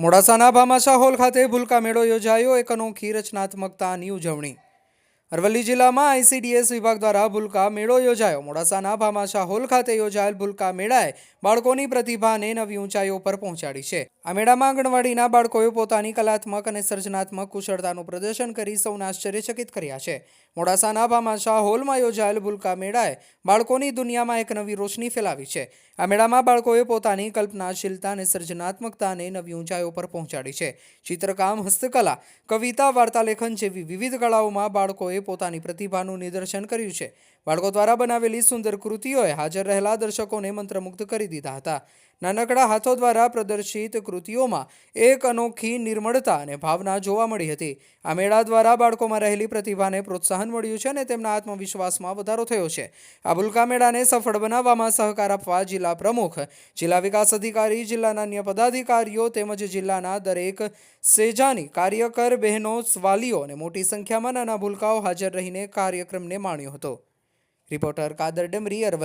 મોડાસાના ભામાશા hall ખાતે ભૂલકા મેળો યોજાયો. એક અનોખી રચનાત્મકતાની ઉજવણી. અરવલ્લી જિલ્લામાં આઈસીડીએસ વિભાગ દ્વારા ભૂલકા મેળો યોજાયો. મોડાસાના ભામાશા હોલ ખાતે યોજાયેલ ભૂલકા મેળાએ બાળકોની પ્રતિભાને નવી ઊંચાઈઓ પર પહોંચાડી છે. આ મેળામાં આંગણવાડીના બાળકોએ પોતાની કલાત્મક અને સર્જનાત્મક કુશળતાનું પ્રદર્શન કરી સૌને આશ્ચર્યચકિત કર્યા છે. મોડાસાના ભામાશા હોલમાં યોજાયેલ ભૂલકા મેળાએ બાળકોની દુનિયામાં એક નવી રોશની ફેલાવી છે. આ મેળામાં બાળકોએ પોતાની કલ્પનાશીલતા અને સર્જનાત્મકતાને નવી ઊંચાઈઓ પર પહોંચાડી છે. ચિત્રકામ, હસ્તકલા, કવિતા, વાર્તાલેખન જેવી વિવિધ કળાઓમાં બાળકોએ પોતાની પ્રતિભાનું નિદર્શન કર્યું છે. બાળકો દ્વારા બનાવેલી સુંદર કૃતિઓએ હાજર રહેલા દર્શકોને મંત્રમુગ્ધ કરી દીધા હતા. નાનકડા હાથો દ્વારા પ્રદર્શિત કૃતિઓમાં એક અનોખી નિર્મળતા અને ભાવના જોવા મળી હતી. આ મેળા દ્વારા બાળકોમાં રહેલી પ્રતિભાને પ્રોત્સાહન મળ્યું છે અને તેમના આત્મવિશ્વાસમાં વધારો થયો છે. આ ભૂલકા મેળાને સફળ બનાવવામાં સહકાર આપવા જિલ્લા પ્રમુખ, જિલ્લા વિકાસ અધિકારી જિલ્લાના અન્ય પદાધિકારીઓ તેમજ જિલ્લાના દરેક સેજાની કાર્યકર, બહેનો વાલીઓ અને મોટી સંખ્યામાં નાના ભૂલકાઓ હાજર રહીને કાર્યક્રમને માણ્યો હતો. રિપોર્ટર કાદર ડમરી